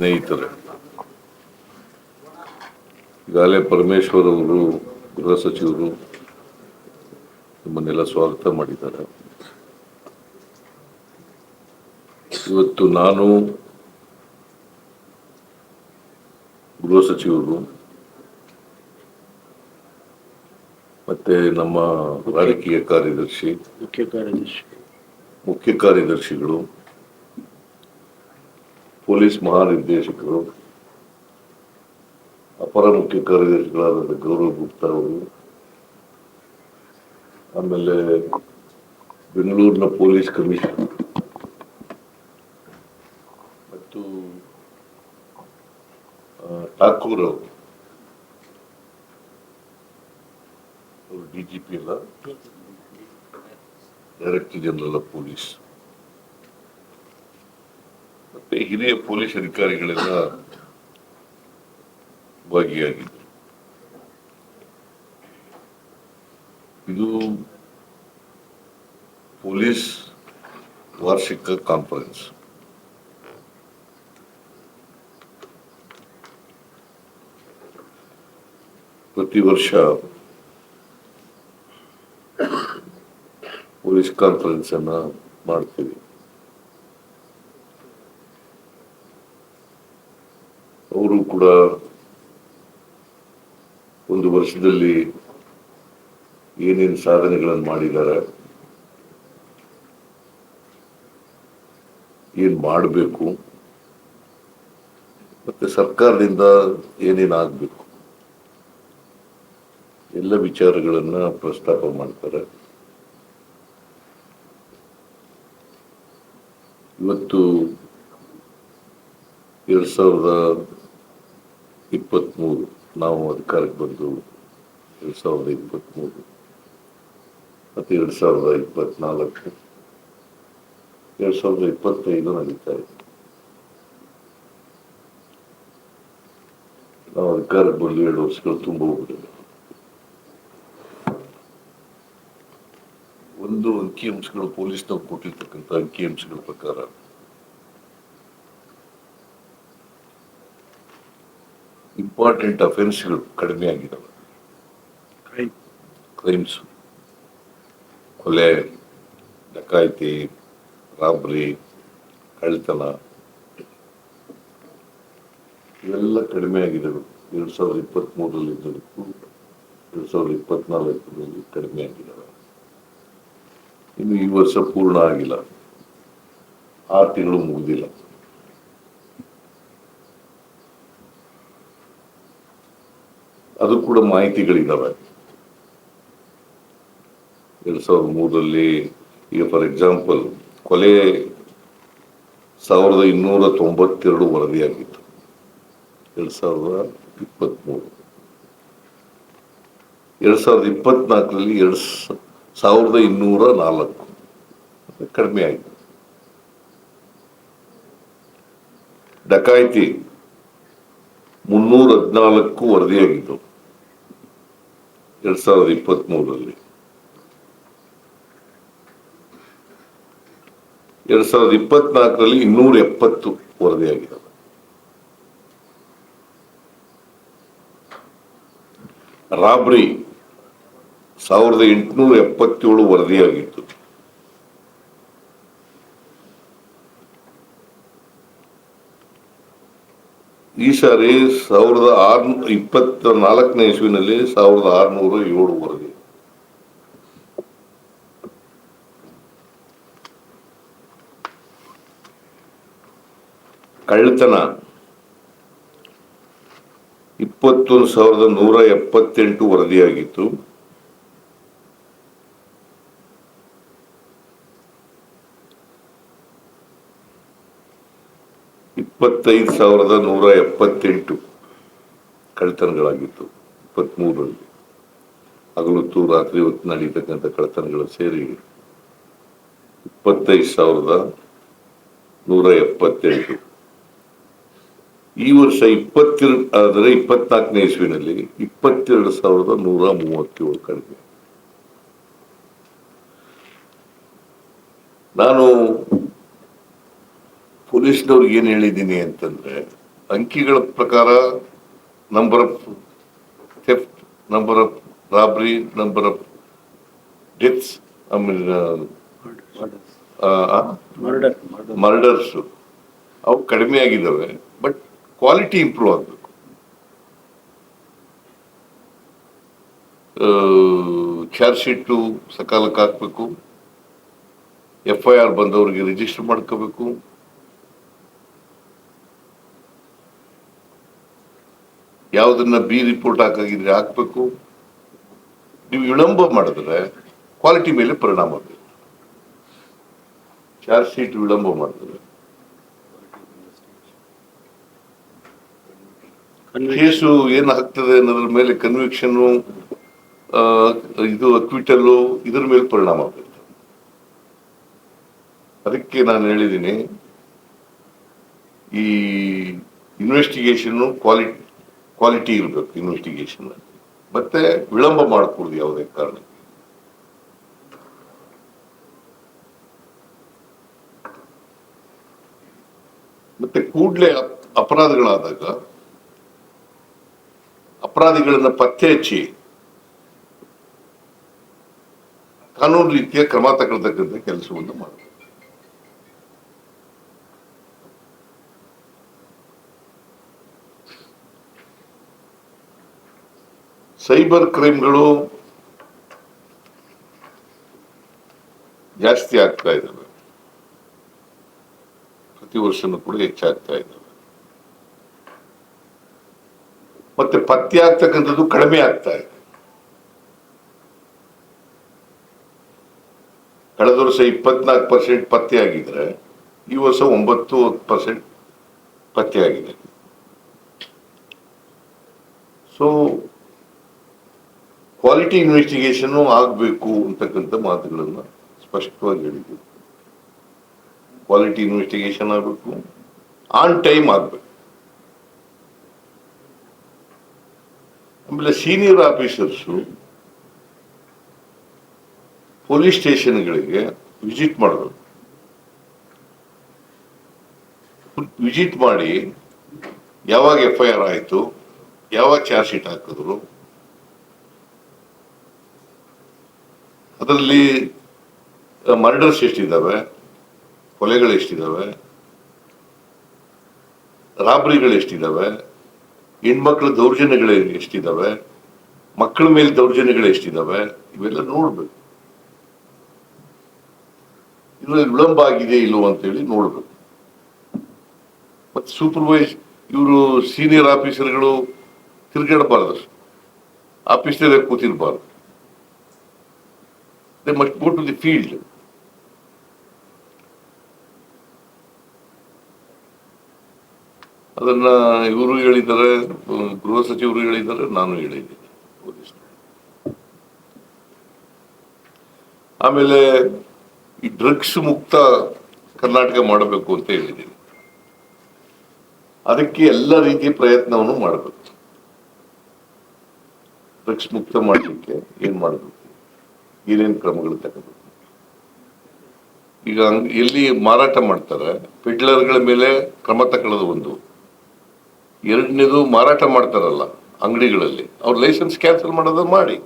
ಸ್ನೇಹಿತರೆ ಈಗಾಗಲೇ ಪರಮೇಶ್ವರ್ ಅವರು ಗೃಹ ಸಚಿವರು ನಿಮ್ಮನ್ನೆಲ್ಲ ಸ್ವಾಗತ ಮಾಡಿದ್ದಾರೆ. ಇವತ್ತು ನಾನು ಗೃಹ ಸಚಿವರು ಮತ್ತೆ ನಮ್ಮ ರಾಜಕೀಯ ಕಾರ್ಯದರ್ಶಿ ಮುಖ್ಯ ಕಾರ್ಯದರ್ಶಿ. ಮುಖ್ಯ ಕಾರ್ಯದರ್ಶಿಗಳು ಪೊಲೀಸ್ ಮಹಾನಿರ್ದೇಶಕರು, ಅಪರ ಮುಖ್ಯ ಕಾರ್ಯದರ್ಶಿಗಳಾದ ಗೌರವ್ ಗುಪ್ತಾ ಅವರು, ಆಮೇಲೆ ಬೆಂಗಳೂರಿನ ಪೊಲೀಸ್ ಕಮಿಷನರ್ ಮತ್ತು ಠಾಕೂರ್ ಅವರು. ಡಿ ಜಿ ಪಿ ಎಲ್ಲ ಡೈರೆಕ್ಟರ್ ಜನರಲ್ ಆಫ್ ಪೊಲೀಸ್. ಹಿರಿಯ ಪೊಲೀಸ್ ಅಧಿಕಾರಿಗಳೆಲ್ಲ ಭಾಗಿಯಾಗಿದ್ದರು. ಇದು ಪೊಲೀಸ್ ವಾರ್ಷಿಕ ಕಾನ್ಫರೆನ್ಸ್ ಪ್ರತಿ ವರ್ಷ ಪೊಲೀಸ್ ಕಾನ್ಫರೆನ್ಸ್ ಅನ್ನ ಮಾಡ್ತೀವಿ. ಅವರು ಕೂಡ ಒಂದು ವರ್ಷದಲ್ಲಿ ಏನೇನು ಸಾಧನೆಗಳನ್ನು ಮಾಡಿದ್ದಾರೆ, ಏನ್ ಮಾಡಬೇಕು, ಮತ್ತೆ ಸರ್ಕಾರದಿಂದ ಏನೇನು ಆಗಬೇಕು, ಎಲ್ಲ ವಿಚಾರಗಳನ್ನ ಪ್ರಸ್ತಾಪ ಮಾಡ್ತಾರೆ. ಇವತ್ತು ಎರಡ್ ಸಾವಿರದ ಇಪ್ಪತ್ತ್ಮೂರು ನಾವು ಅಧಿಕಾರಕ್ಕೆ ಬಂದು ಎರಡ್ ಸಾವಿರದ ಇಪ್ಪತ್ತ್ಮೂರು ಮತ್ತು ಎರಡ್ ಸಾವಿರದ ಇಪ್ಪತ್ನಾಲ್ಕು. ಎರಡ್ ಸಾವಿರದ ಇಪ್ಪತ್ತೈದು ನಡೀತಾ ಇದೆ. ನಾವು ಅಧಿಕಾರಕ್ಕೆ ಬಂದು ಎರಡು ವರ್ಷಗಳು ತುಂಬ ಹೋಗ್ಬಿಟ್ಟಿದೆ. ಒಂದು ಅಂಕಿಅಂಶಗಳು ಪೊಲೀಸ್ನವ್ರು ಕೊಟ್ಟಿರ್ತಕ್ಕಂಥ ಅಂಕಿಅಂಶಗಳ ಪ್ರಕಾರ ಇಂಪಾರ್ಟೆಂಟ್ ಅಫೆನ್ಸ್ಗಳು ಕಡಿಮೆ ಆಗಿದ್ದಾವೆ ಕ್ರೈಮ್ಸು ಕೊಲೆ ಡಕಾಯಿತಿ ರಾಬ್ರಿ ಕಳ್ತನ ಇವೆಲ್ಲ ಕಡಿಮೆ ಆಗಿದ್ದವು ಎರಡು ಸಾವಿರದ ಇಪ್ಪತ್ತ್ಮೂರರಲ್ಲಿ ಇದ್ದಕ್ಕೂ ಎರಡು ಸಾವಿರದ ಇಪ್ಪತ್ನಾಲ್ಕರಲ್ಲಿ ಕಡಿಮೆ ಆಗಿದ್ದಾವೆ ಇನ್ನು ಈ ವರ್ಷ ಪೂರ್ಣ ಆಗಿಲ್ಲ. ಆರು ತಿಂಗಳು ಮುಗಿದಿಲ್ಲ. ಅದು ಕೂಡ ಮಾಹಿತಿಗಳಿದ್ದಾವೆ ಎರಡ್ ಸಾವಿರದ ಮೂರರಲ್ಲಿ ಈಗ ಫಾರ್ ಎಕ್ಸಾಂಪಲ್ ಕೊಲೆ ಸಾವಿರದ ಇನ್ನೂರ ತೊಂಬತ್ತೆರಡು ವರದಿಯಾಗಿತ್ತು. ಎರಡ್ ಸಾವಿರದ ಇಪ್ಪತ್ತ್ಮೂರು ಎರಡ್ ಸಾವಿರದ ಇಪ್ಪತ್ನಾಲ್ಕರಲ್ಲಿ ಎರಡು ಸಾವಿರದ ಇನ್ನೂರ ನಾಲ್ಕು. ಕಡಿಮೆ ಆಯಿತು. ಡಕಾಯಿತಿ ಮುನ್ನೂರ ಹದಿನಾಲ್ಕು ವರದಿಯಾಗಿತ್ತು ಎರಡ್ ಸಾವಿರದ ಇಪ್ಪತ್ತ್ಮೂರರಲ್ಲಿ ಎರಡ್ ಸಾವಿರದ ಇಪ್ಪತ್ನಾಲ್ಕರಲ್ಲಿ ಇನ್ನೂರ ಎಪ್ಪತ್ತು ವರದಿಯಾಗಿದ್ದಾವೆ. ರಾಬ್ರಿ ಸಾವಿರದ ಎಂಟುನೂರ ಎಪ್ಪತ್ತೇಳು ವರದಿಯಾಗಿತ್ತು. ಈ ಸಾರಿ ಸಾವಿರದ ಆರ್ನೂ ಇಪ್ಪತ್ತ ನಾಲ್ಕನೇ ಇಸ್ವಿನಲ್ಲಿ ಸಾವಿರದ ಆರುನೂರ ಏಳುವರೆಗೆ. ಕಳ್ಳತನ. ಇಪ್ಪತ್ತೊಂದು ಸಾವಿರದ ನೂರ ಎಪ್ಪತ್ತೆಂಟು ವರದಿಯಾಗಿತ್ತು. ಇಪ್ಪತ್ತೈದು ಸಾವಿರದ ನೂರ ಎಪ್ಪತ್ತೆಂಟು ಕಳ್ತನಗಳಾಗಿತ್ತು ಇಪ್ಪತ್ತ್ಮೂರರಲ್ಲಿ ಹಗಲೊತ್ತು ರಾತ್ರಿ ಹೊತ್ತು ನಡೀತಕ್ಕಂಥ ಕಳ್ಳತನಗಳು ಸೇರಿ ಇಪ್ಪತ್ತೈದು ಸಾವಿರದ ನೂರ ಎಪ್ಪತ್ತೆಂಟು. ಈ ವರ್ಷ ಇಪ್ಪತ್ತೆರಡು, ಆದರೆ ಇಪ್ಪತ್ನಾಲ್ಕನೇ ಇಸ್ವಿನಲ್ಲಿ ಇಪ್ಪತ್ತೆರಡು ಸಾವಿರದ ನೂರ ಮೂವತ್ತೇಳು ಕಡಿಮೆ. ನಾನು ಪೊಲೀಸ್ನವ್ರಿಗೆ ಏನ್ ಹೇಳಿದ್ದೀನಿ ಅಂತಂದ್ರೆ ಅಂಕಿಗಳ ಪ್ರಕಾರ number of theft number of robbery number of deaths ಆಮೇಲೆ ಮರ್ಡರ್ ಮರ್ಡರ್ಸ್. ಅವು ಕಡಿಮೆ ಆಗಿದ್ದಾವೆ ಬಟ್ ಕ್ವಾಲಿಟಿ ಇಂಪ್ರೂವ್ ಆಗಬೇಕು. ಚಾರ್ಜ್ ಶೀಟು ಸಕಾಲಕ್ಕೆ ಹಾಕಬೇಕು. ಎಫ್ ಐ ಆರ್ ಬಂದವರಿಗೆ ರಿಜಿಸ್ಟರ್ ಮಾಡ್ಕೋಬೇಕು. ಯಾವುದನ್ನ ಬಿ ರಿಪೋರ್ಟ್ ಹಾಕಾಗಿದ್ರೆ ಹಾಕ್ಬೇಕು? ನೀವು ವಿಳಂಬ ಮಾಡಿದ್ರೆ ಕ್ವಾಲಿಟಿ ಮೇಲೆ ಪರಿಣಾಮ ಬೀರುತ್ತೆ. ಚಾರ್ಜ್ ಶೀಟ್ ವಿಳಂಬ ಮಾಡಿದ್ರೆ. ಕೇಸು ಏನ್ ಆಗ್ತದೆ ಅನ್ನೋದ್ರ ಮೇಲೆ ಕನ್ವಿಕ್ಷನ್ ಇದು ಅಕ್ವಿಟಲ್ಲು ಇದ್ರ ಮೇಲೆ ಪರಿಣಾಮ ಬೀರುತ್ತೆ. ಅದಕ್ಕೆ ನಾನು ಹೇಳಿದ್ದೀನಿ, ಈ ಇನ್ವೆಸ್ಟಿಗೇಷನ್ ಕ್ವಾಲಿಟಿ ಕ್ವಾಲಿಟಿ ಇರಬೇಕು ಇನ್ವೆಸ್ಟಿಗೇಷನ್ ಮತ್ತೆ ವಿಳಂಬ ಮಾಡಕೂಡದು ಯಾವುದೇ ಕಾರಣಕ್ಕೆ ಮತ್ತೆ ಕೂಡಲೇ ಅಪರಾಧಗಳಾದಾಗ, ಅಪರಾಧಿಗಳನ್ನ ಪತ್ತೆ ಹಚ್ಚಿ ಕಾನೂನು ರೀತಿಯ ಕ್ರಮ ತಗೊಳ್ತಕ್ಕಂಥ ಕೆಲಸವನ್ನು ಮಾಡಬೇಕು. ಸೈಬರ್ ಕ್ರೈಮ್ಗಳು ಜಾಸ್ತಿ ಆಗ್ತಾ ಇದ್ದಾವೆ. ಪ್ರತಿ ವರ್ಷನೂ ಕೂಡ ಹೆಚ್ಚಾಗ್ತಾ ಇದ್ದಾವೆ. ಮತ್ತೆ ಪತ್ತೆ ಆಗ್ತಕ್ಕಂಥದ್ದು ಕಡಿಮೆ ಆಗ್ತಾ ಇದೆ. ಕಳೆದ ವರ್ಷ ಇಪ್ಪತ್ನಾಲ್ಕು ಪರ್ಸೆಂಟ್ ಪತ್ತೆ ಆಗಿದ್ರೆ, ಈ ವರ್ಷ ಒಂಬತ್ತು ಪರ್ಸೆಂಟ್ ಪತ್ತೆ ಆಗಿದೆ. ಸೊ ಕ್ವಾಲಿಟಿ ಇನ್ವೆಸ್ಟಿಗೇಷನ್ ಆಗಬೇಕು ಅಂತಕ್ಕಂಥ ಮಾತುಗಳನ್ನು ಸ್ಪಷ್ಟವಾಗಿ ಹೇಳಿದ್ವಿ ಕ್ವಾಲಿಟಿ ಇನ್ವೆಸ್ಟಿಗೇಷನ್ ಆಗಬೇಕು ಆನ್ ಟೈಮ್ ಆಗಬೇಕು. ಆಮೇಲೆ ಸೀನಿಯರ್ ಆಫೀಸರ್ಸು ಪೊಲೀಸ್ ಸ್ಟೇಷನ್ಗಳಿಗೆ ವಿಸಿಟ್ ಮಾಡಬೇಕು ವಿಸಿಟ್ ಮಾಡಿ ಯಾವಾಗ ಎಫ್ ಐ ಆರ್ ಆಯಿತು, ಯಾವಾಗ ಚಾರ್ಜ್ ಶೀಟ್ ಹಾಕಿದ್ರು ಅದರಲ್ಲಿ ಮರ್ಡರ್ಸ್ ಎಷ್ಟಿದ್ದಾವೆ? ಕೊಲೆಗಳು ಎಷ್ಟಿದ್ದಾವೆ? ರಾಬರಿಗಳು ಎಷ್ಟಿದ್ದಾವೆ? ಹೆಣ್ಮಕ್ಳ ದೌರ್ಜನ್ಯಗಳು ಎಷ್ಟಿದ್ದಾವೆ? ಮಕ್ಕಳ ಮೇಲೆ ದೌರ್ಜನ್ಯಗಳು ಎಷ್ಟಿದ್ದಾವೆ? ಇವೆಲ್ಲ ನೋಡ್ಬೇಕು. ಇದರಲ್ಲಿ ವಿಳಂಬ ಆಗಿದೆ ಇಲ್ಲೋ ಅಂತೇಳಿ ನೋಡ್ಬೇಕು. ಮತ್ತೆ ಸೂಪರ್ವೈಸ್ ಇವರು ಸೀನಿಯರ್ ಆಫೀಸರ್ಗಳು ತಿರುಗಾಡಬಾರ್ದು. ಆಫೀಸ್ನಲ್ಲೇ ಕೂತಿರ್ಬಾರ್ದು. They must go to the field. ಅದನ್ನ ಇವರು ಹೇಳಿದ್ದಾರೆ, ಗೃಹ ಸಚಿವರು ಹೇಳಿದ್ದಾರೆ, ನಾನು ಹೇಳಿದ್ದೀನಿ. ಆಮೇಲೆ ಈ ಡ್ರಗ್ಸ್ ಮುಕ್ತ ಕರ್ನಾಟಕ ಮಾಡಬೇಕು ಅಂತ ಹೇಳಿದ್ದೀನಿ. ಅದಕ್ಕೆ ಎಲ್ಲ ರೀತಿಯ ಪ್ರಯತ್ನವನ್ನು ಮಾಡಬೇಕು. ಡ್ರಗ್ಸ್ ಮುಕ್ತ ಮಾಡಲಿಕ್ಕೆ ಏನ್ ಮಾಡಬೇಕು? ಏನೇನ್ ಕ್ರಮಗಳು ತಗೋಬೇಕು ಈಗ ಎಲ್ಲಿ ಮಾರಾಟ ಮಾಡ್ತಾರೆ ಪಿಡ್ಲರ್ಗಳ ಮೇಲೆ ಕ್ರಮ ತಗೊಳ್ಳೋದು ಒಂದು. ಎರಡನೇದು ಮಾರಾಟ ಮಾಡ್ತಾರಲ್ಲ ಅಂಗಡಿಗಳಲ್ಲಿ, ಅವ್ರ ಲೈಸೆನ್ಸ್ ಕ್ಯಾನ್ಸಲ್ ಮಾಡೋದು ಮಾಡಿ.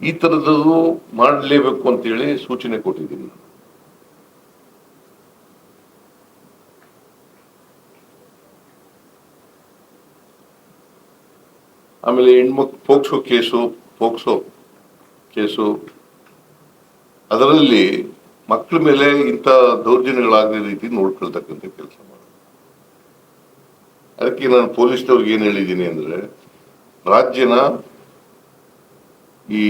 ಈ ಥರದ್ದು ಮಾಡಲೇಬೇಕು ಅಂತೇಳಿ ಸೂಚನೆ ಕೊಟ್ಟಿದ್ದೀನಿ. ಆಮೇಲೆ ಹೆಣ್ಮಕ್, ಪೋಕ್ಸೋ ಕೇಸು ಪೋಕ್ಸೋ ಕೇಸು. ಅದರಲ್ಲಿ ಮಕ್ಕಳ ಮೇಲೆ ಇಂಥ ದೌರ್ಜನ್ಯಗಳಾಗದ ರೀತಿ ನೋಡ್ಕೊಳ್ತಕ್ಕಂಥ ಕೆಲಸ ಮಾಡೋದು. ಅದಕ್ಕೆ ನಾನು ಪೊಲೀಸ್ನವ್ರಿಗೆ ಏನ್ ಹೇಳಿದ್ದೀನಿ ಅಂದ್ರೆ, ರಾಜ್ಯನ ಈ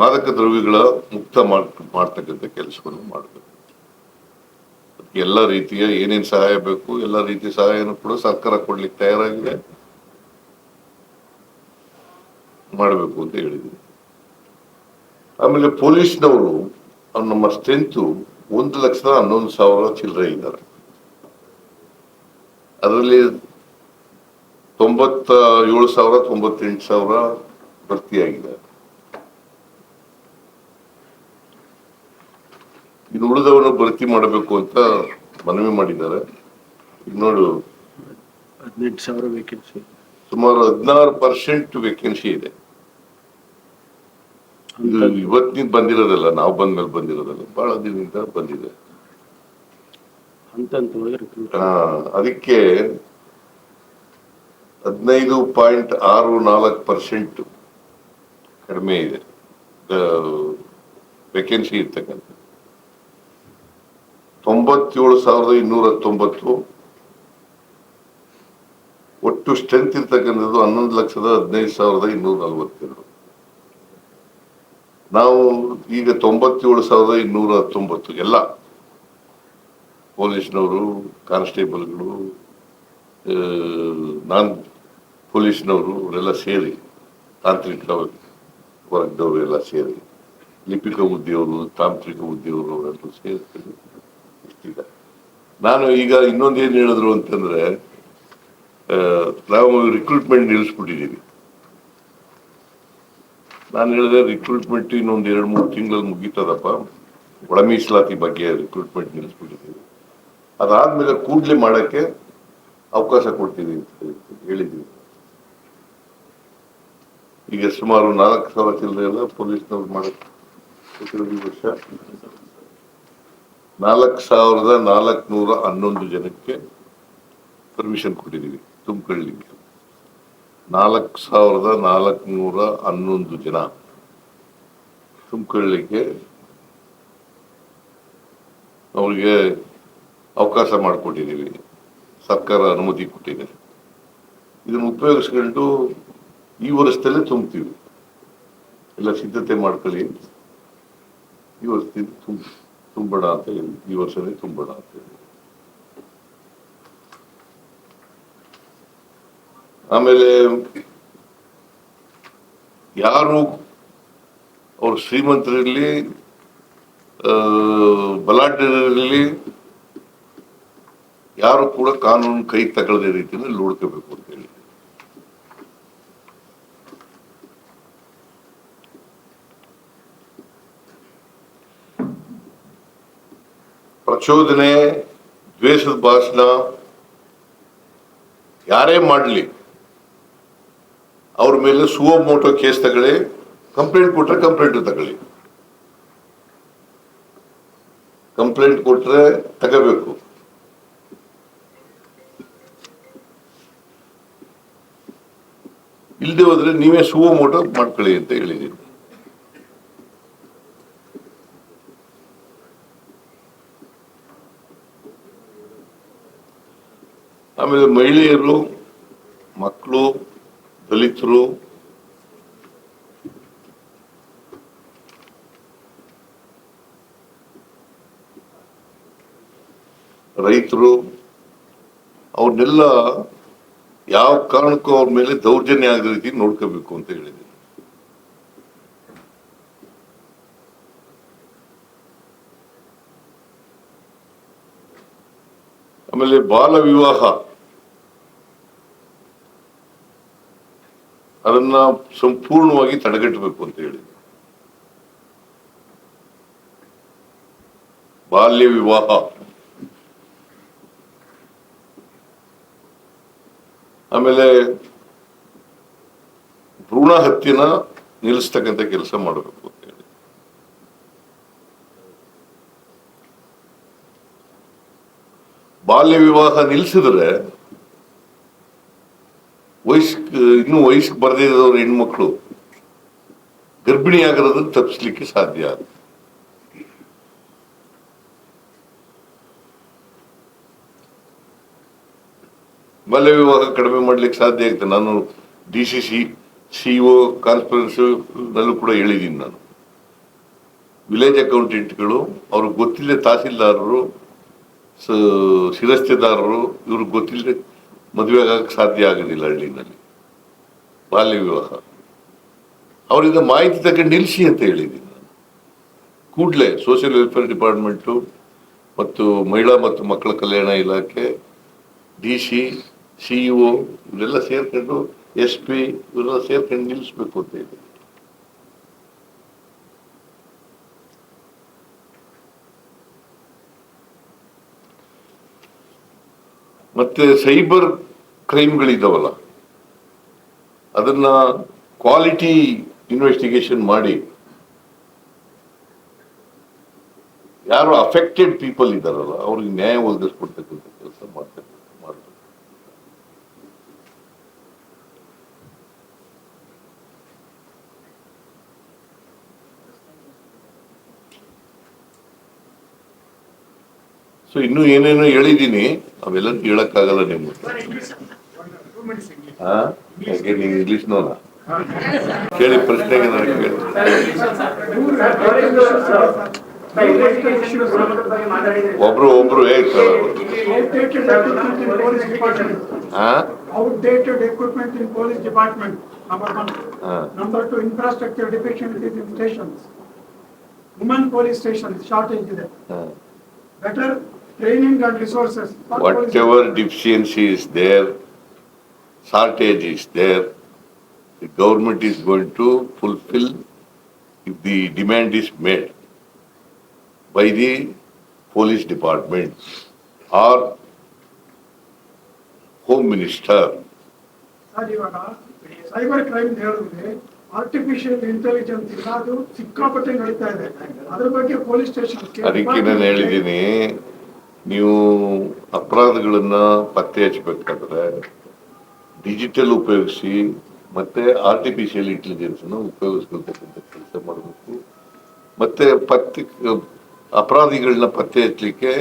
ಮಾದಕ ದ್ರವ್ಯಗಳ ಮುಕ್ತ ಮಾಡ್, ಮಾಡ್ತಕ್ಕಂಥ ಕೆಲಸವನ್ನು ಮಾಡಬೇಕು. ಎಲ್ಲ ರೀತಿಯ ಏನೇನು ಸಹಾಯ ಬೇಕು, ಎಲ್ಲ ರೀತಿಯ ಸಹಾಯನೂ ಕೂಡ ಸರ್ಕಾರ ಕೊಡ್ಲಿಕ್ಕೆ ತಯಾರಾಗಿದೆ. ಮಾಡಬೇಕು ಅಂತ ಹೇಳಿದ್ದೀನಿ. ಆಮೇಲೆ ಪೊಲೀಸ್ನವರು ನಮ್ಮ ಸ್ಟ್ರೆಂತು ಒಂದು ಲಕ್ಷದ ಹನ್ನೊಂದು ಸಾವಿರ ಚಿಲ್ಲರೆ ಇದ್ದಾರೆ. ಅದರಲ್ಲಿ ತೊಂಬತ್ತ ಏಳು ಸಾವಿರ ತೊಂಬತ್ತೆಂಟು ಸಾವಿರ ಭರ್ತಿಯಾಗಿದೆ ಇನ್ನು ಉಳಿದವನ್ನು ಭರ್ತಿ ಮಾಡಬೇಕು ಅಂತ ಮನವಿ ಮಾಡಿದ್ದಾರೆ. ಇನ್ನೋಡು ನೋಡು. ಹದಿನೆಂಟು ಸಾವಿರ ವೇಕೆನ್ಸಿ ಸುಮಾರು ಹದಿನಾರು ಪರ್ಸೆಂಟ್ ವೇಕೆನ್ಸಿ ಇದೆ. ಇದು ಇವತ್ತಿನ ಬಂದಿರೋದಲ್ಲ ನಾವು ಬಂದ ಮೇಲೆ ಬಂದಿರೋದಲ್ಲ. ಬಹಳ ದಿನದಿಂದ ಬಂದಿದೆ. ಅದಕ್ಕೆ ಹದಿನೈದು ಪಾಯಿಂಟ್ ಆರು ನಾಲ್ಕು ಪರ್ಸೆಂಟ್ ಕಡಿಮೆ ಇದೆ. ವೇಕೆನ್ಸಿ ಇರ್ತಕ್ಕಂಥ ತೊಂಬತ್ತೇಳು ಸಾವಿರದ ಇನ್ನೂರ ತೊಂಬತ್ತು ಒಟ್ಟು ಸ್ಟ್ರೆಂತ್ ಇರ್ತಕ್ಕಂಥದ್ದು ಹನ್ನೊಂದು ಲಕ್ಷದ ಹದಿನೈದು ಸಾವಿರದ ಇನ್ನೂರ ನಲವತ್ತೆರಡು ನಾವು ಈಗ ತೊಂಬತ್ತೇಳು ಸಾವಿರದ ಇನ್ನೂರ ಹತ್ತೊಂಬತ್ತು ಎಲ್ಲ ಪೊಲೀಸ್ನವರು, ಕಾನ್ಸ್ಟೇಬಲ್ಗಳು ನಾನ್ ಪೊಲೀಸ್ನವರು ಅವರೆಲ್ಲ ಸೇರಿ ತಾಂತ್ರಿಕ ವರ್ಗದವರು ಎಲ್ಲ ಸೇರಿ, ಲಿಪಿಕ ಹುದ್ದೆಯವರು ತಾಂತ್ರಿಕ ಹುದ್ದೆಯವರು ಅವರೆಲ್ಲ ಸೇರಿ ನಾನು ಈಗ ಇನ್ನೊಂದೇನು ಹೇಳಿದ್ರು ಅಂತಂದ್ರೆ ನಾವು ರಿಕ್ರೂಟ್ಮೆಂಟ್ ನಿಲ್ಲಿಸ್ಬಿಟ್ಟಿದ್ದೀವಿ ನಾನು ಹೇಳಿದೆ ರಿಕ್ರೂಟ್ಮೆಂಟ್ ಇನ್ನೊಂದು ಎರಡು ಮೂರು ತಿಂಗಳಲ್ಲಿ ಮುಗೀತದಪ್ಪ. ಒಳ ಮೀಸಲಾತಿ ಬಗ್ಗೆ ರಿಕ್ರೂಟ್ಮೆಂಟ್ ನಿಲ್ಲಿಸ್ಬಿಟ್ಟಿದ್ದೀವಿ ಅದಾದ್ಮೇಲೆ ಕೂಡ್ಲಿ ಮಾಡಕ್ಕೆ ಅವಕಾಶ ಕೊಡ್ತೀವಿ ಅಂತ ಹೇಳಿದ್ದೀವಿ ಈಗ ಸುಮಾರು ನಾಲ್ಕು ಸಾವಿರ ಚಿಲ್ಲರೆ ಎಲ್ಲ ಪೊಲೀಸ್ನವ್ರು ಈ ವರ್ಷ. ನಾಲ್ಕು ಸಾವಿರದ ನಾಲ್ಕುನೂರ ಹನ್ನೊಂದು ಜನಕ್ಕೆ ಪರ್ಮಿಷನ್ ಕೊಟ್ಟಿದ್ದೀವಿ ತುಂಬಿಕೊಳ್ಳಿಕ್ಕೆ ನಾಲ್ಕು ಸಾವಿರದ ನಾಲ್ಕುನೂರ ಹನ್ನೊಂದು ಜನ. ತುಂಬಿಕೊಳ್ಳಲಿಕ್ಕೆ ಅವರಿಗೆ ಅವಕಾಶ ಮಾಡಿಕೊಟ್ಟಿದ್ದೀವಿ. ಸರ್ಕಾರ ಅನುಮತಿ ಕೊಟ್ಟಿದೆ. ಇದನ್ನು ಉಪಯೋಗಿಸ್ಕೊಂಡು ಈ ವರ್ಷದಲ್ಲೇ ತುಂಬ್ತೀವಿ. ಎಲ್ಲ ಸಿದ್ಧತೆ ಮಾಡ್ಕೊಳ್ಳಿ. ಈ ವರ್ಷದಿಂದ ತುಂಬ ತುಂಬೋಣ ಅಂತ ಹೇಳಿ ಈ ವರ್ಷನೇ ತುಂಬೋಣ ಅಂತ ಹೇಳಿ. ಆಮೇಲೆ ಯಾರು ಅವರು ಶ್ರೀಮಂತರಿರಲಿ ಬಲಾಢ್ಯರಿರಲಿ, ಯಾರು ಕೂಡ ಕಾನೂನು ಕೈ ತಗೊಳ್ಳದೆ ರೀತಿಯಲ್ಲಿ ನೋಡ್ಕೋಬೇಕು ಅಂತ ಹೇಳಿ. ಪ್ರಚೋದನೆ, ದ್ವೇಷದ ಭಾಷಣ, ಯಾರೇ ಮಾಡಲಿ ಅವ್ರ ಮೇಲೆ ಸುವೋ ಮೋಟೋ ಕೇಸ್ ತಗೊಳ್ಳಿ, ಕಂಪ್ಲೇಂಟ್ ಕೊಟ್ರೆ ಕಂಪ್ಲೇಂಟ್ ತಗೊಳ್ಳಿ. ಕಂಪ್ಲೇಂಟ್ ಕೊಟ್ರೆ ತಗೋಬೇಕು. ಇಲ್ಲದೆ ಹೋದ್ರೆ ನೀವೇ ಸುವೋ ಮೋಟೋ ಮಾಡ್ಕೊಳ್ಳಿ ಅಂತ ಹೇಳಿದ್ದೀನಿ. ಆಮೇಲೆ ಮಹಿಳೆಯರು, ಮಕ್ಕಳು ದಲಿತರು ರೈತರು ಅವ್ರನ್ನೆಲ್ಲ ಯಾವ ಕಾರಣಕ್ಕೂ ಅವ್ರ ಮೇಲೆ ದೌರ್ಜನ್ಯ ಆಗದ ರೀತಿ ನೋಡ್ಕೋಬೇಕು ಅಂತ ಹೇಳಿದೆ ಆಮೇಲೆ ಬಾಲ ವಿವಾಹ. ಅದನ್ನ ಸಂಪೂರ್ಣವಾಗಿ ತಡೆಗಟ್ಟಬೇಕು ಅಂತ ಹೇಳಿದ್ರು ಬಾಲ್ಯ ವಿವಾಹ. ಆಮೇಲೆ ಭ್ರೂಣ ಹತ್ಯೆನ ನಿಲ್ಲಿಸ್ತಕ್ಕಂಥ ಕೆಲಸ ಮಾಡಬೇಕು ಅಂತ ಹೇಳಿ. ಬಾಲ್ಯ ವಿವಾಹ ನಿಲ್ಲಿಸಿದ್ರೆ ವಯಸ್ಕ್, ಇನ್ನು ವಯಸ್ಸಿಗೆ ಬರದೇ ಇರೋರು ಹೆಣ್ಮಕ್ಳು ಗರ್ಭಿಣಿ ಆಗಿರೋದನ್ನ ತಪ್ಪಿಸ್ಲಿಕ್ಕೆ ಸಾಧ್ಯ ಬಾಲ್ಯ ವಿವಾಹ ಕಡಿಮೆ ಮಾಡ್ಲಿಕ್ಕೆ ಸಾಧ್ಯ ಆಗುತ್ತೆ ನಾನು D C C CEO conference ನಲ್ಲೂ ಕೂಡ ಹೇಳಿದ್ದೀನಿ ನಾನು. ವಿಲೇಜ್ ಅಕೌಂಟೆಂಟ್ಗಳು ಅವ್ರಿಗೆ ಗೊತ್ತಿಲ್ಲದೆ ತಹಸೀಲ್ದಾರರು ಶಿರಸ್ತೆದಾರರು, ಇವ್ರಿಗೆ ಗೊತ್ತಿಲ್ಲದೆ ಮದುವೆ ಆಗಕ್ಕೆ ಸಾಧ್ಯ ಆಗೋದಿಲ್ಲ ಹಳ್ಳಿನಲ್ಲಿ. ಬಾಲ್ಯ ವಿವಾಹ. ಅವರಿಂದ ಮಾಹಿತಿ ತಗೊಂಡು ನಿಲ್ಲಿಸಿ ಅಂತ ಹೇಳಿದ್ದೀನಿ ನಾನು. ಕೂಡಲೇ ಸೋಷಿಯಲ್ ವೆಲ್ಫೇರ್ ಡಿಪಾರ್ಟ್ಮೆಂಟು ಮತ್ತು ಮಹಿಳಾ ಮತ್ತು ಮಕ್ಕಳ ಕಲ್ಯಾಣ ಇಲಾಖೆ ಡಿ ಸಿ ಸಿಇಒ ಇವರೆಲ್ಲ ಸೇರ್ಕೊಂಡು ಎಸ್ ಪಿ ಇವರೆಲ್ಲ ಸೇರ್ಕೊಂಡು ನಿಲ್ಲಿಸ್ಬೇಕು ಅಂತ ಹೇಳಿ ಮತ್ತೆ ಸೈಬರ್ ಕ್ರೈಮ್ಗಳಿದ್ದಾವಲ್ಲ ಅದನ್ನ ಕ್ವಾಲಿಟಿ ಇನ್ವೆಸ್ಟಿಗೇಷನ್ ಮಾಡಿ ಯಾರು ಅಫೆಕ್ಟೆಡ್ ಪೀಪಲ್ ಇದ್ದಾರಲ್ಲ ಅವ್ರಿಗೆ ನ್ಯಾಯ ಒದಗಿಸ್ಕೊಡ್ತಕ್ಕಂಥ ಕೆಲಸ ಮಾಡ್ತಾರೆ ಮಾಡ್ತಾರೆ ಸೊ ಇನ್ನು ಏನೇನೋ ಹೇಳಿದೀನಿ ಅವೆಲ್ಲ ಕೇಳಕಾಗಲ್ಲ ನಿಮಗೆ. ಆ ಇಂಗ್ಲಿಷ್ ನೋla ಕೇಳಿ ಪ್ರಶ್ನೆ ಒಬ್ರು ಒಬ್ರು ಹೇಗೆ ಹಾ? In department number two infrastructure stations police station ಹಾ. Better training and resources. for police whatever department. deficiency is there, shortage is there, the government is going to fulfill if the demand is made by the police department or home minister. Sir ಇವಾಗ cyber crime ಹೇಳಿದ್ರೆ artificial intelligence ಇಲ್ಲ ಅದು ಸಿಕ್ಕಾಪಟ್ಟೆ ನಡೀತಾ ಇದೆ ಅದ್ರ ಬಗ್ಗೆ police station ಅದಕ್ಕೆ ನಾನು ಹೇಳಿದ್ದೀನಿ ನೀವು ಅಪರಾಧಗಳನ್ನ ಪತ್ತೆ ಹಚ್ಚಬೇಕಾದ್ರೆ ಡಿಜಿಟಲ್ ಉಪಯೋಗಿಸಿ ಮತ್ತೆ ಆರ್ಟಿಫಿಷಿಯಲ್ ಇಂಟೆಲಿಜೆನ್ಸ್ ಅನ್ನು ಉಪಯೋಗಿಸ್ಕೊಳ್ತಕ್ಕಂಥ ಕೆಲಸ ಮಾಡಬೇಕು. ಮತ್ತೆ ಪತ್ತೆ, ಅಪರಾಧಿಗಳನ್ನ ಪತ್ತೆ ಹಚ್ಚಲಿಕ್ಕೆ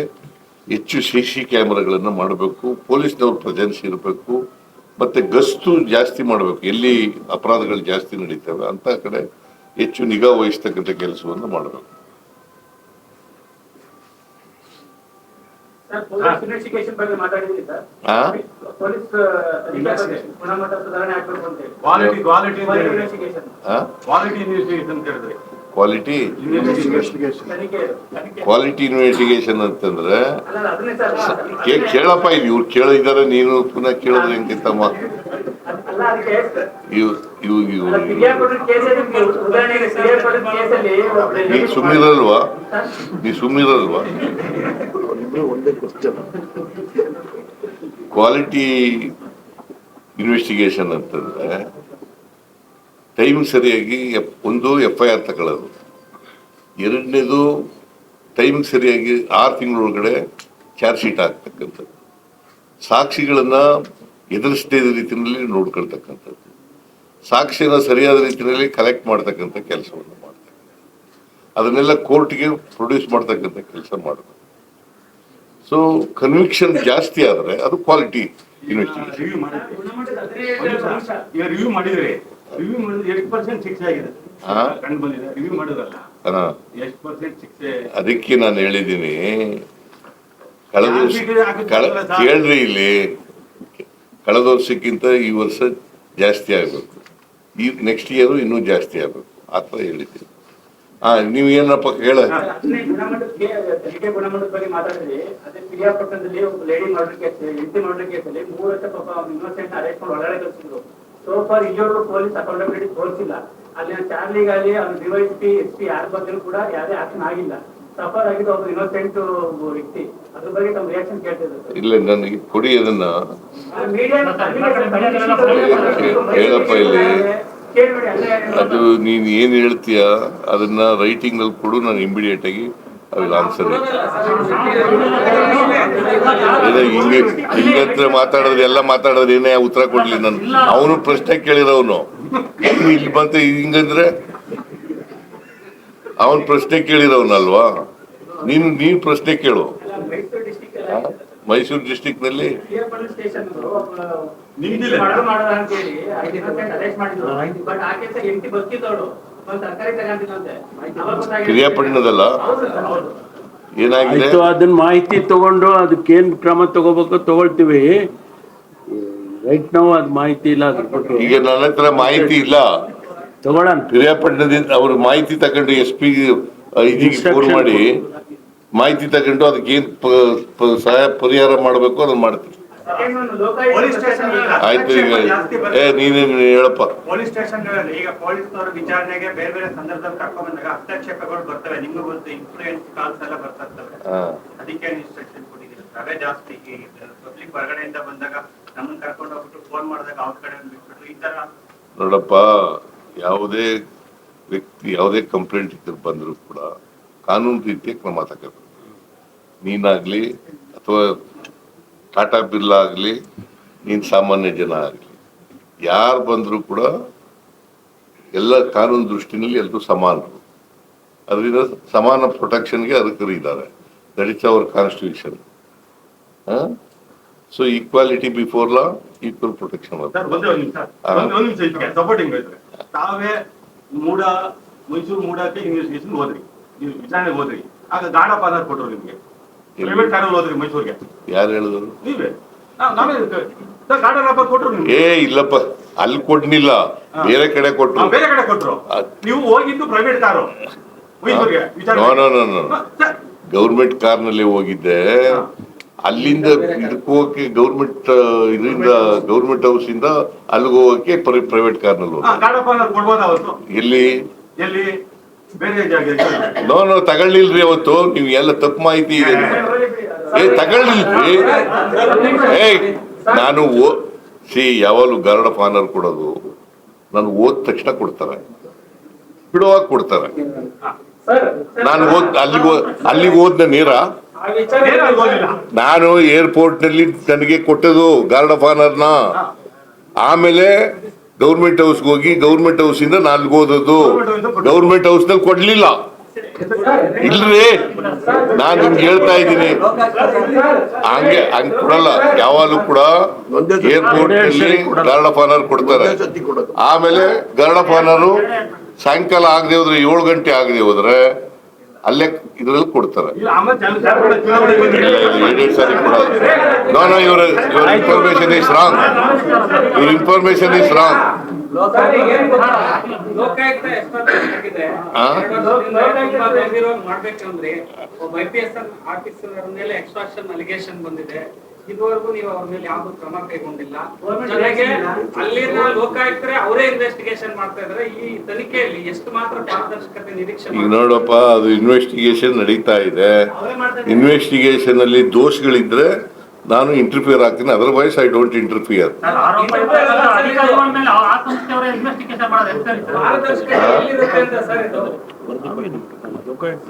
ಹೆಚ್ಚು ಸಿ ಸಿ ಕ್ಯಾಮೆರಾಗಳನ್ನ ಮಾಡಬೇಕು. ಪೊಲೀಸ್ನವ್ರ ಪ್ರೆಸೆನ್ಸ್ ಇರಬೇಕು. ಮತ್ತೆ ಗಸ್ತು ಜಾಸ್ತಿ ಮಾಡಬೇಕು. ಎಲ್ಲಿ ಅಪರಾಧಗಳು ಜಾಸ್ತಿ ನಡೀತವೆ ಅಂತ ಕಡೆ ಹೆಚ್ಚು ನಿಗಾ ವಹಿಸ್ತಕ್ಕಂಥ ಕೆಲಸವನ್ನು ಮಾಡಬೇಕು. ಕ್ವಾಲಿಟಿ ಕ್ವಾಲಿಟಿ ಇನ್ವೆಸ್ಟಿಗೇಷನ್ ಅಂತಂದ್ರೆ ಕೇಳಪ್ಪ ಇದು ಇವ್ರು ಕೇಳಿದಾರೆ ನೀನು ಪುನಃ ಕೇಳಿದ್ರೆ ಹೆಂಗಿತ್ತಮ್ಮ ಇವ್ ಇವ್ ಇವ್ ನೀ ಸುಮ್ಮಿರಲ್ವಾ ಸುಮ್ಮನಿರಲ್ವಾ ನೀ ಸುಮ್ಮನಿರಲ್ವಾ ಇಬ್ರು ಒಂದೇ ಕ್ವಶನ್ ಕ್ವಾಲಿಟಿ ಇನ್ವೆಸ್ಟಿಗೇಷನ್ ಅಂತಂದ್ರೆ ಟೈಮ್ ಸರಿಯಾಗಿ ಒಂದು ಎಫ್ ಐ ಆರ್ ತಗೊಳ್ಳೋದು. ಎರಡನೇದು ಟೈಮ್ ಸರಿಯಾಗಿ ಆರು ತಿಂಗಳೊಳಗಡೆ ಚಾರ್ಜ್ ಶೀಟ್ ಹಾಕ್ತಕ್ಕಂಥದ್ದು. ಸಾಕ್ಷಿಗಳನ್ನ ಎದುರಿಸದೇ ರೀತಿಯಲ್ಲಿ ನೋಡ್ಕೊಳ್ತಕ್ಕಂಥದ್ದು. ಸಾಕ್ಷಿಯನ್ನು ಸರಿಯಾದ ರೀತಿಯಲ್ಲಿ ಕಲೆಕ್ಟ್ ಮಾಡ್ತಕ್ಕಂಥ ಕೆಲಸವನ್ನು ಮಾಡ್ತಕ್ಕಂಥ ಅದನ್ನೆಲ್ಲ ಕೋರ್ಟ್ಗೆ ಪ್ರೊಡ್ಯೂಸ್ ಮಾಡ್ತಕ್ಕಂಥ ಕೆಲಸ ಮಾಡಬೇಕು ಸೊ ಕನ್ವಿಕ್ಷನ್ ಜಾಸ್ತಿ ಆದರೆ ಅದು ಕ್ವಾಲಿಟಿ ಇನ್ವೆಸ್ಟಿಗೇಷನ್ ಅದಕ್ಕೆ ನಾನು ಹೇಳಿದ್ದೀನಿ ಕಳೆದ ಕೇಳ್ರಿ ಇಲ್ಲಿ. ಕಳೆದ ವರ್ಷಕ್ಕಿಂತ ಈ ವರ್ಷ ಜಾಸ್ತಿ ಆಗಬೇಕು. ಈ ನೆಕ್ಸ್ಟ್ ಇಯರ್ ಇನ್ನೂ ಜಾಸ್ತಿ ಆಗಬೇಕು. ಆ ಥರ ಹೇಳಿದ್ದೀನಿ. ಹಾ ನೀವು ಏನಪ್ಪ ಹೇಳಿ? ಇಲ್ಲ ನನಗೆ ಕೊಡಿ ಅದನ್ನ. ಹೇಳಪ್ಪ ಇಲ್ಲಿ. ಅದು ನೀನು ಏನು ಹೇಳ್ತೀಯ ಅದನ್ನ ರೈಟಿಂಗ್ನಲ್ಲಿ ಕೊಡು ನಾನು ಇಮಿಡಿಯೇಟ್ ಆಗಿ ಐ ವಿಲ್ ಆನ್ಸರ್ ಹಿಂಗೆ ಹಿಂಗಂತ ಮಾತಾಡಿದ್ರೆ ಎಲ್ಲ ಮಾತಾಡಿದ್ರೆ ಏನೇ ಉತ್ತರ ಕೊಡ್ಲಿ ನಾನು. ಅವನು ಪ್ರಶ್ನೆ ಕೇಳಿರೋನು. ಇಲ್ಲಿ ಬಂತ ಹಿಂಗಂದ್ರೆ ಅವನ್ ಪ್ರಶ್ನೆ ಕೇಳಿರೋನಲ್ವಾ? ನೀನು ನೀನ್ ಪ್ರಶ್ನೆ ಕೇಳು. ಮೈಸೂರು ಡಿಸ್ಟಿಕ್ನಲ್ಲಿ ಹೌದು. ಏನಾಗಿದೆ? ಅದನ್ನ ಮಾಹಿತಿ ತಗೊಂಡು ಅದಕ್ಕೇನ್ ಕ್ರಮ ತಗೋಬೇಕು ತಗೊಳ್ತೀವಿ. ರೈಟ್ ನಾವು ಅದ್ ಮಾಹಿತಿ ಇಲ್ಲ ಅದ್ರ ಬಗ್ಗೆ. ಈಗ ನನ್ನ ಹತ್ರ ಮಾಹಿತಿ ಇಲ್ಲ. ತಗೊಳ್ಳೋಣ. ಪಿರಿಯಾಪಟ್ಟಣದಿಂದ ಅವ್ರ ಮಾಹಿತಿ ತಗೊಂಡು ಎಸ್ ಪಿ ಇದಕ್ಕೆ ಫೋನ್ ಮಾಡಿ. ಮಾಹಿತಿ ತಗೊಂಡು ಅದಕ್ಕೆ ಏನ್ ಸಹಾಯ ಪರಿಹಾರ ಮಾಡಬೇಕು ಅದನ್ನ ಮಾಡ್ತೀವಿ. ಆಯ್ತು ಈಗ ಏ ನೀನೇ ಹೇಳಪ್ಪ. ಪೊಲೀಸ್ ಸ್ಟೇಷನ್ ಈಗ ಪೊಲೀಸ್ನವರು ವಿಚಾರಣೆಗೆ ಬೇರೆ ಬೇರೆ ಸಂದರ್ಭದಲ್ಲಿ ಕರ್ಕೊಂಡ್ ಬಂದಾಗ ಹಸ್ತಕ್ಷೇಪಗಳು ಬರ್ತವೆ. ನಿಮ್ಗೂ ಗೊತ್ತು ಇನ್ಫ್ಲೂಯೆನ್ಸ್ ಕಾಲ್ಸ್ ಎಲ್ಲ ಬರ್ತಾ ಇರ್ತವೆ. ಅದಕ್ಕೆ ಇನ್ಸ್ಟ್ರಕ್ಷನ್ ಕೊಟ್ಟಿದ್ದೀರಾ. ರವೆ ಜಾಸ್ತಿ ಪಬ್ಲಿಕ್ ಹೊರಗಡೆಯಿಂದ ಬಂದಾಗ ನಮ್ಮನ್ನ ಕರ್ಕೊಂಡು ಹೋಗ್ಬಿಟ್ಟು ಫೋನ್ ಮಾಡಿದಾಗ ಅವ್ರ ಕಡೆ ಬಿಟ್ಬಿಟ್ಟು ಈ ತರ ನೋಡಪ್ಪ ಯಾವುದೇ ವ್ಯಕ್ತಿ ಯಾವುದೇ ಕಂಪ್ಲೇಂಟ್ ಇದ್ರು ಬಂದ್ರು ಕೂಡ ಕಾನೂನು ರೀತಿಯ ಕ್ರಮ ತಗೋಬೇಕು ನೀನಾಗ್ಲಿ ಅಥವಾ ಟಾಟಾ ಬಿರ್ಲಾ ಆಗಲಿ ನೀನು ಸಾಮಾನ್ಯ ಜನ ಆಗಲಿ. ಯಾರು ಬಂದರೂ ಕೂಡ ಎಲ್ಲ ಕಾನೂನು ದೃಷ್ಟಿನಲ್ಲಿ ಎಲ್ಲರೂ ಸಮಾನರು. ಅದರಿಂದ ಸಮಾನ ಪ್ರೊಟೆಕ್ಷನ್ಗೆ ಅದಕ್ಕೆ ಇದ್ದಾರೆ. That is our constitution so equality before law equal protection ತಾವೇ ಮೂಡ ಮೈಸೂರು ಮೂಡಕ್ಕೆ ಇನ್ವೆಸ್ಟಿಗೇಷನ್ ಹೋದ್ರಿ. ನೀವು ವಿಚಾರಣೆ ಹೋದ್ರಿ. ಆಗ ಗಾಢ ಪಾದ ಕೊಟ್ಟರು ನಿಮ್ಗೆ. ಯಾರು ಹೇಳಿದ್ರು? ಏ ಇಲ್ಲಪ್ಪ. ಅಲ್ಲಿ ಕೊಡ್ನಿಲ್ಲ ಬೇರೆ ಕಡೆ ಕೊಟ್ರು. ಬೇರೆ ಕಡೆ ಕೊಟ್ರು. ನೀವು ಹೋಗಿದ್ದು ಪ್ರೈವೇಟ್ ಕಾರು ಗೌರ್ಮೆಂಟ್ ಕಾರ್ನಲ್ಲಿ ಹೋಗಿದ್ದೆ. ಅಲ್ಲಿಂದ ಇದಕ್ಕೆ ಹೋಗಕ್ಕೆ ಗೌರ್ಮೆಂಟ್ ಇದರಿಂದ ಗೌರ್ಮೆಂಟ್ ಹೌಸ್ ಇಂದ ಅಲ್ಲಿಗೆ ಹೋಗಕ್ಕೆ ಪ್ರೈವೇಟ್ ಕಾರ್ನಲ್ಲಿ ನಲ್ಲಿ ಹೋಗಿ ಎಲ್ಲಿ? ನೋ ನೋ, ತಗೊಳ್ಳಿಲ್ರಿ ಅವತ್ತು. ನೀವು ಎಲ್ಲ ತಪ್ಪು ಮಾಹಿತಿ ಇದೆ ಏ, ತಗೊಳ್ಳಿಲ್ರಿ. ಏ ನಾನು ಓ ಸಿ ಯಾವಾಗಲೂ ಗರುಡ ಫಾನರ್ ಕೊಡೋದು. ನಾನು ಓದ್ ತಕ್ಷಣ ಕೊಡ್ತಾರೆ. ಬಿಡುವಾಗ ಕೊಡ್ತಾರೆ. ನಾನು ಓದ್, ಅಲ್ಲಿಗೆ ಅಲ್ಲಿಗೆ ಹೋದ್ನ ನೀರ. ನಾನು ಏರ್ಪೋರ್ಟ್ನಲ್ಲಿ ನನಗೆ ಕೊಟ್ಟದು ಗಾರ್ಡ್ ಆಫ್ ಆನರ್ನ ಆಮೇಲೆ ಗೌರ್ಮೆಂಟ್ ಹೌಸ್ಗೆ ಹೋಗಿ ಗೌರ್ಮೆಂಟ್ ಹೌಸ್ ಇಂದ ನಾನು ಓದೋದು ಗೌರ್ಮೆಂಟ್ ಹೌಸ್ನಲ್ಲಿ ಕೊಡ್ಲಿಲ್ಲ. ಇಲ್ರಿ, ನಾನು ನಿಮ್ಗೆ ಹೇಳ್ತಾ ಇದ್ದೀನಿ. ಹಂಗೆ ಹಂಗೆ ಕೊಡಲ್ಲ. ಯಾವಾಗಲೂ ಕೂಡ ಏರ್ಪೋರ್ಟ್ ಅಲ್ಲಿ ಗಾರ್ಡ್ ಆಫ್ ಆನರ್ ಕೊಡ್ತಾರೆ. ಆಮೇಲೆ ಗಾರ್ಡ್ ಆಫ್ ಸಾಯಂಕಾಲ ಆಗದೆ ಹೋದ್ರೆ ಏಳು ಗಂಟೆ ಆಗದೆ ಹೋದ್ರೆ ಅಲ್ಲೇ ಇದ್ರಲ್ಲಿ ಕೊಡ್ತಾರೆ. No no information is wrong ಇವ್ರ ಇನ್ಫಾರ್ಮೇಶನ್ ಇಸ್ ರಾಂಗ್ ಬಂದಿದೆ. ಇದುವರೆಗೂ ನೀವು ಅವ್ರ ಮೇಲೆ ಯಾವ್ದು ಕ್ರಮ ಕೈಗೊಂಡಿಲ್ಲ. ಜೊತೆಗೆ ಅಲ್ಲಿನ ಲೋಕಾಯುಕ್ತರೇ ಅವರೇ ಇನ್ವೆಸ್ಟಿಗೇಷನ್ ಮಾಡ್ತಾ ಇದಾರೆ. ಈ ತನಿಖೆಯಲ್ಲಿ ಎಷ್ಟು ಮಾತ್ರ ಪಾರದರ್ಶಕತೆ ನಿರೀಕ್ಷೆ? ನೋಡಪ್ಪ ಅದು ಇನ್ವೆಸ್ಟಿಗೇಷನ್ ನಡೀತಾ ಇದೆ. ಇನ್ವೆಸ್ಟಿಗೇಷನ್ ಅಲ್ಲಿ ದೋಷಗಳಿದ್ರೆ ನಾನು ಇಂಟರ್ಫಿಯರ್ ಆಗ್ತೀನಿ. ಅದರ್ವೈಸ್ ಐ ಡೋಂಟ್ ಇಂಟರ್ಫಿಯರ್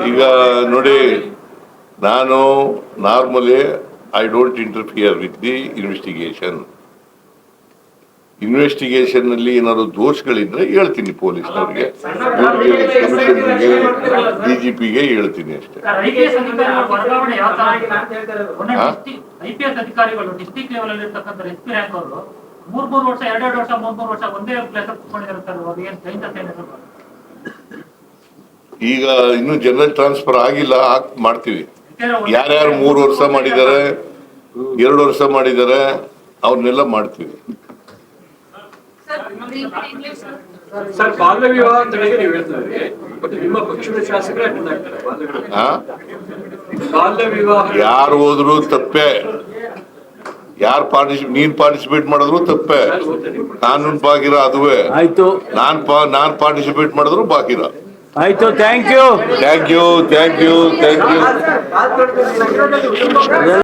ಈಗ ನೋಡಿ ನಾನು normally I don't interfere with the investigation ಇನ್ವೆಸ್ಟಿಗೇಷನ್ನಲ್ಲಿ ಏನಾದ್ರು ದೋಷಗಳಿದ್ರೆ ಹೇಳ್ತೀನಿ ಪೊಲೀಸ್ನವ್ರಿಗೆ. ಕಮಿಷನರ್ಗೆ ಡಿಜಿಪಿಗೆ ಹೇಳ್ತೀನಿ ಅಷ್ಟೇ. ಅಧಿಕಾರಿಗಳ ಡಿಸ್ಟಿಕ್ ಲೆವೆಲ್ ಅಲ್ಲಿ ಇರ್ತಕ್ಕಂಥ ಎಸ್ ಪಿ ರ್ಯಾಂಕ್ ಅವರು ಮೂರ್ ಮೂರು ವರ್ಷ ಎರಡೆರಡು ವರ್ಷ ಮೂರ್ ಮೂರು ವರ್ಷ ಒಂದೇ ಪ್ಲೇಸ್ ಈಗ ಇನ್ನು ಜನರಲ್ ಟ್ರಾನ್ಸ್ಫರ್ ಆಗಿಲ್ಲ ಮಾಡ್ತೀವಿ. ಯಾರ್ಯಾರು ಮೂರು ವರ್ಷ ಮಾಡಿದ್ದಾರೆ ಎರಡು ವರ್ಷ ಮಾಡಿದ್ದಾರೆ ಅವ್ರನ್ನೆಲ್ಲ ಮಾಡ್ತೀವಿ. ಸರ್ ಬಾಲ್ಯ ವಿವಾಹ ತಡೆಗೆ ನೀವು ಹೇಳ್ತಿದ್ರಿ ಬಟ್ ನಿಮ್ಮ ಪಕ್ಷದ ಶಾಸಕರೇ ಅಟೆಂಡ್ ಆಗ್ತಾರೆ ಬಾಲ್ಯ ವಿವಾಹ. ಯಾರು ಹೋದ್ರು ತಪ್ಪೆ. ಯಾರು ಪಾರ್ಟಿಸಿಪೇಟ್ ನೀನ್ ಪಾರ್ಟಿಸಿಪೇಟ್ ಮಾಡಿದ್ರು ತಪ್ಪೆ. ನಾನು ಬಾಗಿರ ಅದುವೇ. ಆಯ್ತು. ನಾನ್ ಪಾ ನಾನ್ ಪಾರ್ಟಿಸಿಪೇಟ್ ಮಾಡಿದ್ರು ಬಾಕಿರ. ಆಯ್ತು thank you thank you thank you thank you